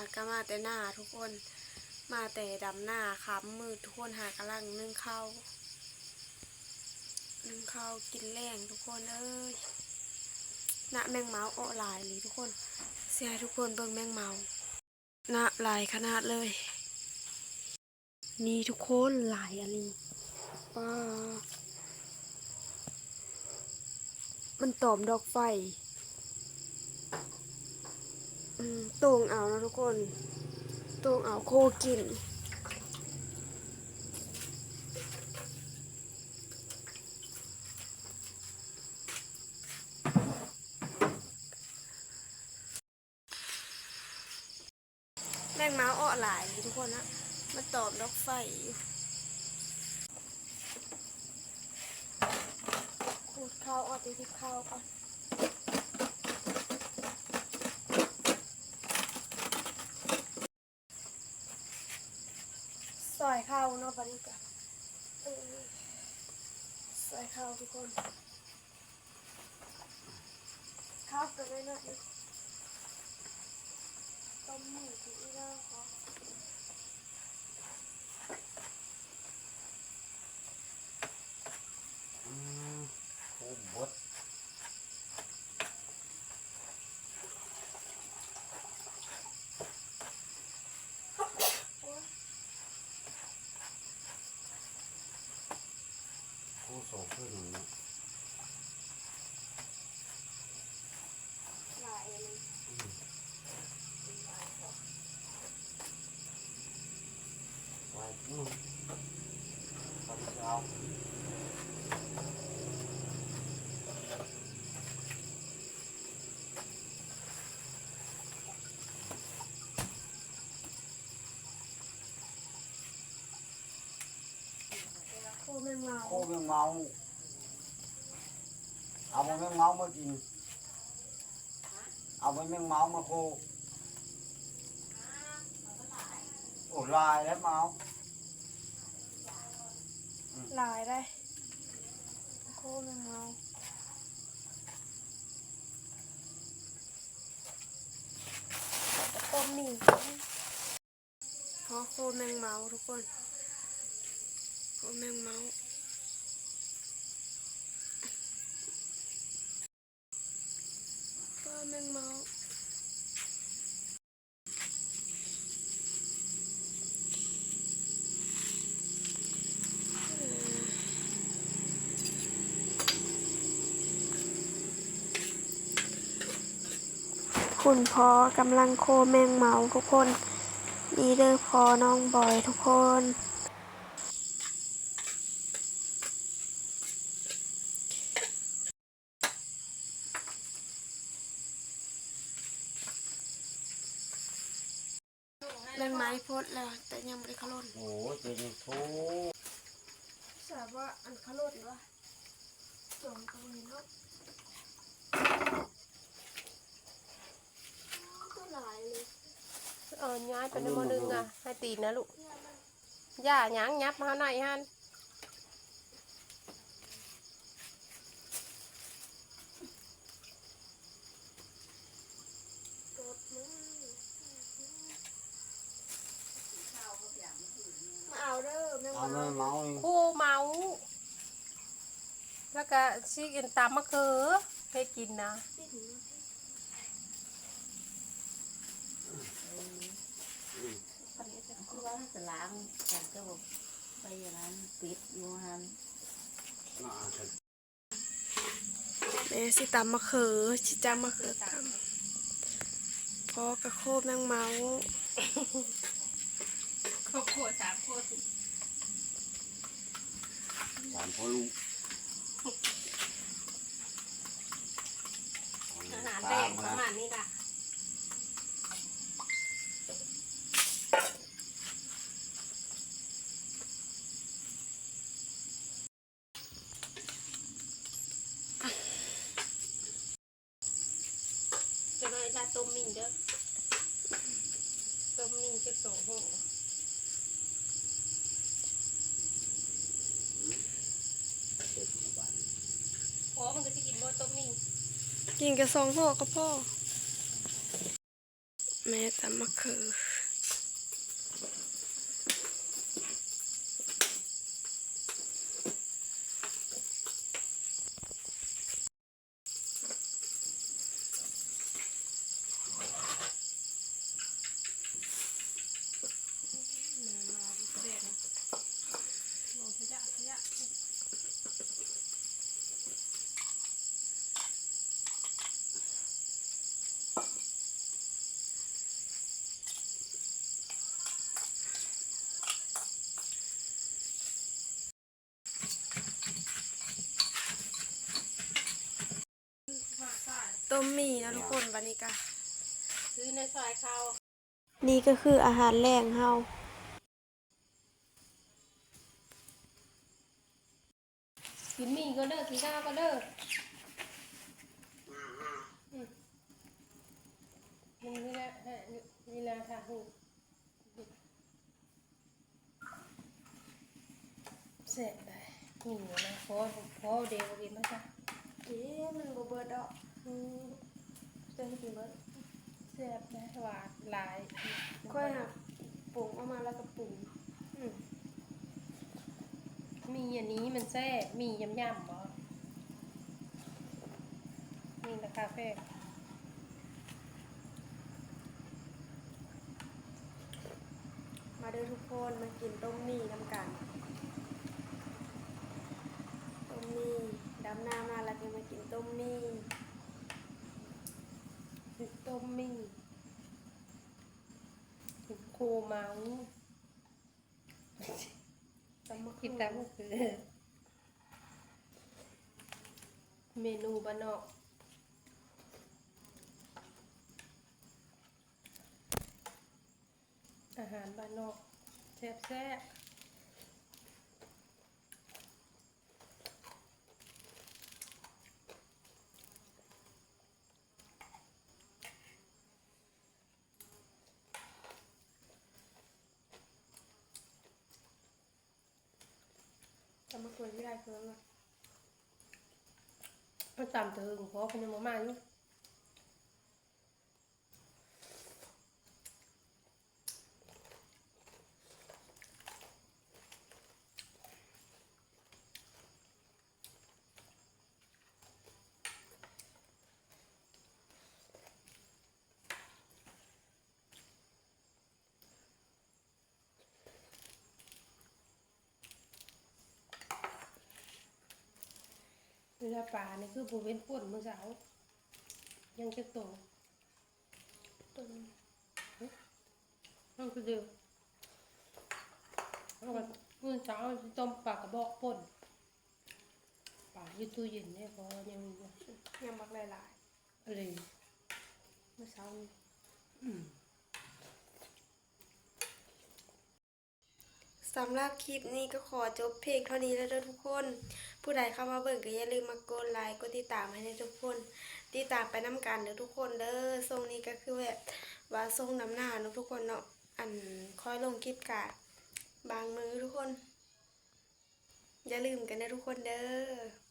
ากมาแต่หน้าทุกคน มาแต่ดำหน้าค้ำมือทุกคนหากำลังนึ่งข้าวนึ่งข้าวกินแรงทุกคนเอ้ยณแมงเมาอ้อหลายเลยทุกคนเสียทุกคนเบิ่งแมงเมาณหลายขนาดเลย นี่ทุกคนหลายอะไรป้ามันตอมดอกไฟ ตวงเอานะทุกคนตวงเอาโคกินแมงเมาอ้อหลายเลยทุกคนนะมันตอมดอกไฟขูดข้าวออกไปที่ข้าวก่อน ซอยข้าวเนาะปานิกะซอยข้าวทุกคน ข้าวกันได้นะต้มหมูที่อีน่าค่ะอืมโอ้บด โอ้ย โอ้โสขึ้นหนึ่งเนาะหลายอันนี้ไว้อืมทำเช้า โคแม งเมาโอ้แมงเมาเอาไปแมงเมามากิน เอาไปแมงเมามาโคโอ้ลายแล้วเมาหลายได้โคแมงเมาต้มหมี่พอโคแมงเมาทุกคนโคแมงเมา ก็แมงเมาคุณพ่อกำลังโคแมงเมาทุกคน นี่เด้อพอน้องบอยทุกคน แมงไม้พดแล้วแต่ยังไม่ได้ขลุ่นโอ้เจริญโททราบว่าอันขลุ่นวะสองตัวนี้เนาะตัวหลายเลยเออย้ายไปในโมอนึงอะให้ตีนนะลูกย่าหยังยับมาหน่อยฮัน เกิดมามา เอาเด้อแมงเอาแมเมางเมานี่คู่เมา แล้วก็ซีกินตามมะเขือให้กินนะคือว่าจะล้างกันก็บอกไปอย่างนั้นปิดอยู่หันน่าจะแม่สิตำมะเขือสิจำมะเขือตำพอกระโคบแมงเมา ครอบครัวสามคนสามพ่อลูกอาหารแดงประมาณนี้ล่ะจะเลยลาต้มมินเด้อต้มมินจะสองห่อ เจ็ดบาท อ๋อ มันก็จะกินบ่ต้มมินกินกระซองห่อก็พ่อแม่ตำมะเขือ ต้มหมี่นะทุกคนวันนี้ก็ซื้อในซอยเขานี่ก็คืออาหารแรงเฮากินหมี่ก็เด้อกินข้าวก็เด้ออืมนี่แหละฮะนี่แหละค่ะหูเสร็จเลยหมี่นะพอพอเดี๋ยวกินมาจ้ะเอ๊ะมันบ่เบิดดอก อืมจะให้กินเบิดแซ่บนะหวานหลายค่อยหักปรุงออกมาแล้วก็ปรุงอืมมีอันนี้มันแซ่บมียำยำๆเหรอนี่ราคาแพงมาเด้อทุกคนมากินต้มหมี่น้ำกันต้มหมี่ดำหน้ามาแล้วก็มากินต้ม หมี่ต้มมี่โคเมาส์ตำมะเขืคิดอตามก็คือเมนูบ้านนอกอาหารบ้านนอกแซ่บแซ่บำมะเขือที่ได้เพิ่มอะมันตามเถิงเพราะเป็นยังมามาอยู่ เวลาป่านี่คือผู้เว้นป่นมื้อเช้ายังจะโตต้มนั่นคือเดิมเอาแบบมื้อเช้าสิต้มปลากระบอกป่นปลาอยู่ตู้เย็นเนี่ยพอยังมีอยู่ยำบักหลายอะไรๆเมื่อเช้านี้อืม สำหรับคลิปนี้ก็ขอจบเพลงเท่านี้แล้วทุกคน ผู้ใดเข้ามาเบิ่งก็อย่าลืมมากดไลค์กดติดตามให้ในทุกคนติดตามไปน้ำกันเด้อทุกคนเด้อทรงนี้ก็คือแบบว่าทรงน้ำหน้าเนาะทุกคนเนาะอันคอยลงคลิปกะบางมือทุกคน อย่าลืมกันนะทุกคนเด้อ